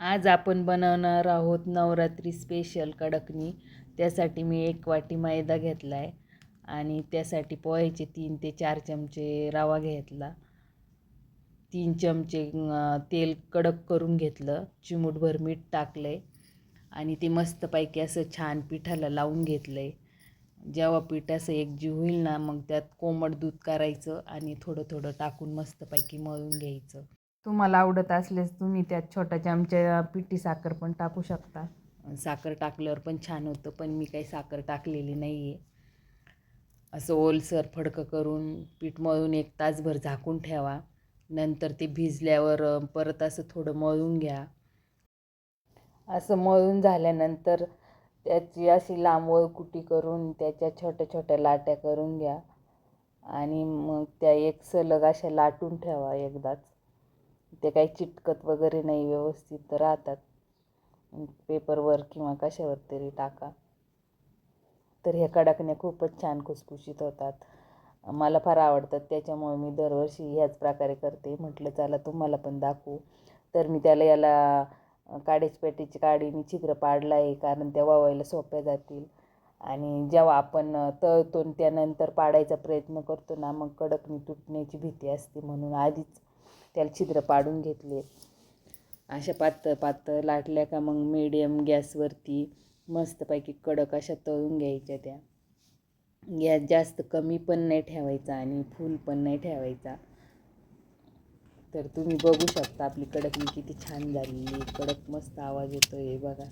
आज आपण बनवणार आहोत नवरात्री स्पेशल कडकणी. त्यासाठी मी एक वाटी मैदा घेतला आहे आणि त्यासाठी पोह्याचे तीन ते चार चमचे रवा घेतला. तीन चमचे तेल कडक करून घेतलं. चिमूटभर मीठ टाकलं आहे आणि ते मस्तपैकी असं छान पिठाला लावून घेतलं आहे जेव्हा पीठ असं एकजीव होईल ना मग त्यात कोमट दूध करायचं आणि थोडं थोडं टाकून मस्तपैकी मळून घ्यायचं. तुम्हाला आवडत असल्यास तुम्ही त्यात छोट्या चमच्या पिठी साखर पण टाकू शकता. साखर टाकल्यावर पण छान होतं पण मी काही साखर टाकलेली नाही आहे असं ओलसर फडकं करून पीठ मळून एक तासभर झाकून ठेवा. नंतर ते भिजल्यावर परत असं थोडं मळून घ्या. असं मळून झाल्यानंतर त्याची अशी लांब कुटी करून त्याच्या छोट्या छोट्या लाट्या करून घ्या. आणि मग त्या एक सलग अशा लाटून ठेवा एकदाच. ते काही चिटकत वगैरे नाही व्यवस्थित राहतात. पेपरवर किंवा कशावर तरी टाका. तर ह्या कडकण्या खूपच छान खुसखुशीत होतात. मला फार आवडतात. त्याच्यामुळे मी दरवर्षी ह्याच प्रकारे करते. म्हटलं चला तुम्हाला पण दाखवू. तर मी त्याला याला काडीच पेटीची काडीने छिद्र पाडलं आहे कारण त्या वावायला सोप्या जातील. आणि जेव्हा आपण तळतो त्यानंतर पाडायचा प्रयत्न करतो ना मग कडकणी तुटण्याची भीती असते म्हणून आधीच त्याला छिद्र पाडून घेतले. अशा पातळ पातळ लाटल्या का मग मीडियम गॅसवरती मस्तपैकी कडक अशा तळून घ्यायच्या त्या. गॅस जास्त कमी पण नाही ठेवायचा आणि फुल पण नाही ठेवायचा. तर तुम्ही बघू शकता आपली कडकणी किती छान झालेली कडक मस्त आवाज येतो आहे बघा.